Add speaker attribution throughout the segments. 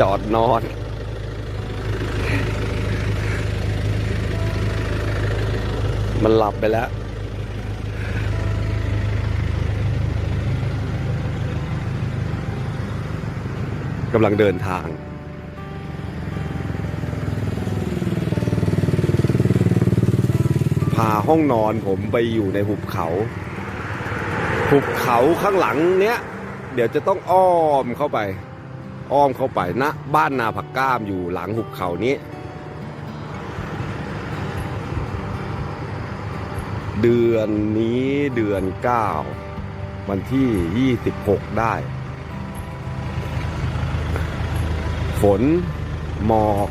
Speaker 1: จอดนอน มันหลับไปแล้ว กำลังเดินทางพาห้องนอนผมไปอยู่ในหุบเขา หุบเขาข้างหลังเนี้ย เดี๋ยวจะต้องอ้อมเข้าไป อ้อมเข้าไปณบ้านนาผักก้ามอยู่หลังหุบเขานี้ เดือนนี้เดือนเก้าวันที่ยี่สิบหกได้ ฝน หมอก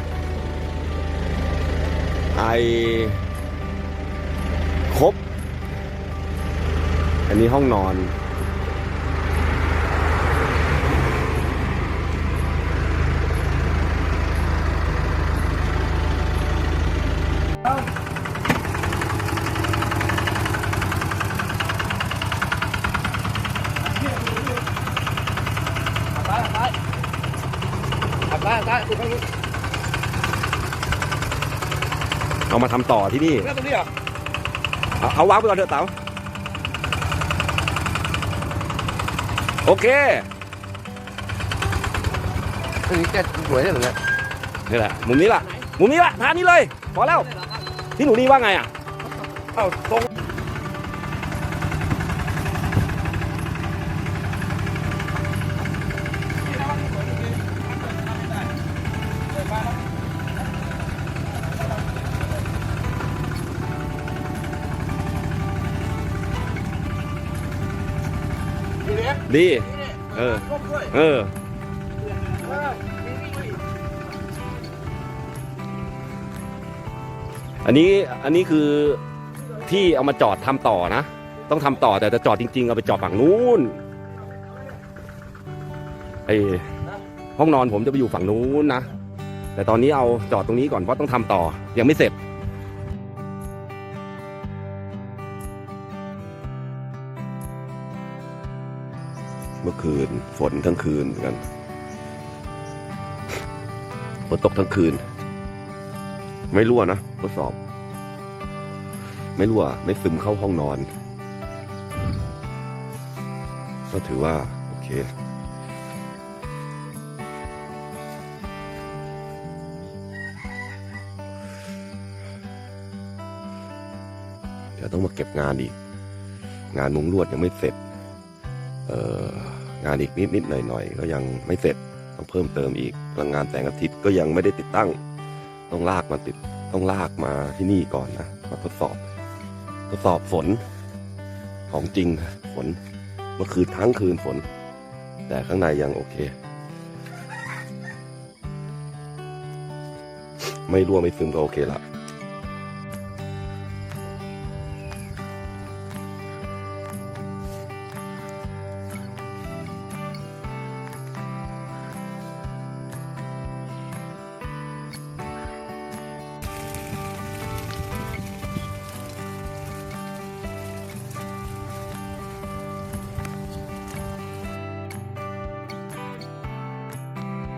Speaker 1: ไอครบ อันนี้ห้องนอน
Speaker 2: ซ้ายซ้ายขับซ้ายซ้ายคุณข้างนู้น
Speaker 1: เอามาทำต่อที่นี่
Speaker 2: เรื่องตรงนี้เหรอ
Speaker 1: เอาเอาวางไปก่อนเถอะเต๋าโอเค
Speaker 2: ตรงนี้แกสวยได้เหรอเนี่ย
Speaker 1: นี่แหละ มุมนี้แหละมุมนี้แหละทานนี้เลย พอแล้ว ที่หนูดีว่าไงอะ
Speaker 2: เอ้าตรง
Speaker 1: ดี เออ เอออันนี้อันนี้คือที่เอามาจอดทำต่อนะ ต้องทำต่อแต่จะจอดจริง ๆ เอาไปจอดฝั่งนู้นไอห้องนอนผมจะไปอยู่ฝั่งนู้นนะ แต่ตอนนี้เอาจอดตรงนี้ก่อนเพราะต้องทำต่อยังไม่เสร็จ เมื่อคืน ฝนทั้งคืนเหมือนกันฝนตกทั้งคืน ไม่รั่วนะทดสอบ ไม่รั่วไม่ซึมเข้าห้องนอน ก็ถือว่า โอเคเดี๋ยวต้องมาเก็บงานอีก งานมุงลวดยังไม่เสร็จ เออ งานอีกนิดนิดหน่อยหน่อยก็ยังไม่เสร็จต้องเพิ่มเติมอีกพลังงานแสงอาทิตย์ก็ยังไม่ได้ติดตั้ง ต้องลากมาติดต้องลากมาที่นี่ก่อนนะมาทดสอบ ทดสอบฝนของจริงฝนเมื่อคืนทั้งคืนฝน แต่ข้างในยังโอเค ไม่รั่วไม่ซึมก็โอเคละ